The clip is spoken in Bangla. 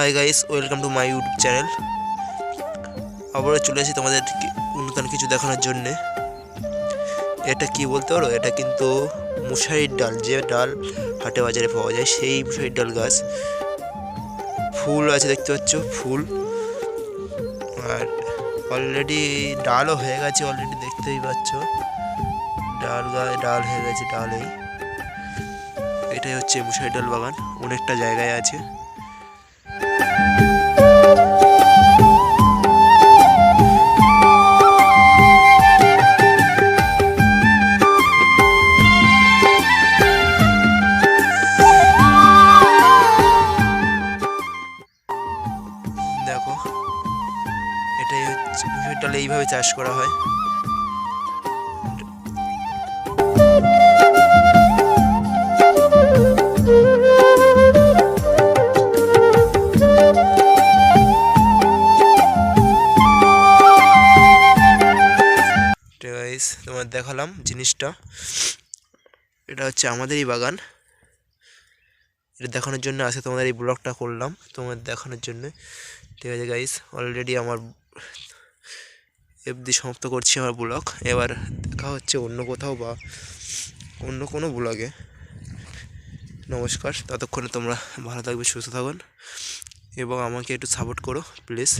Hi guys welcome to my YouTube channel আবারও চলে এসেছি তোমাদের নতুন কিছু দেখানোর জন্যে। এটা কি বলতে পারো? এটা কিন্তু মুসারির ডাল, যে ডাল হাটে বাজারে পাওয়া যায়, সেই মুসারির ডাল গাছ। ফুল আছে দেখতে পাচ্ছ, ফুল। আর অলরেডি ডালও হয়ে গেছে অলরেডি দেখতেই পাচ্ছ। ডাল গায়ে ডাল হয়ে গেছে, ডালেই। এটাই হচ্ছে মুসারি ডাল বাগান, অনেকটা জায়গায় আছে। দেখো। এটাই হচ্ছে মুসুরির ডাল এইভাবে চাষ করা হয়। তোমার দেখালাম জিনিসটা। এটা হচ্ছে আমাদেরই বাগান। এটা দেখানোর জন্য আজকে তোমাদের এই ব্লগটা করলাম, তোমাদের দেখানোর জন্য। ঠিক আছে গাইস অলরেডি আমার এফডি সমাপ্ত করছি আমার ব্লগ এবার দেখা হচ্ছে অন্য কোথাও বা অন্য কোনো ব্লগে নমস্কার, ততক্ষণে তোমরা ভালো থাকবে, সুস্থ থাকুন এবং আমাকে একটু সাপোর্ট করো প্লিজ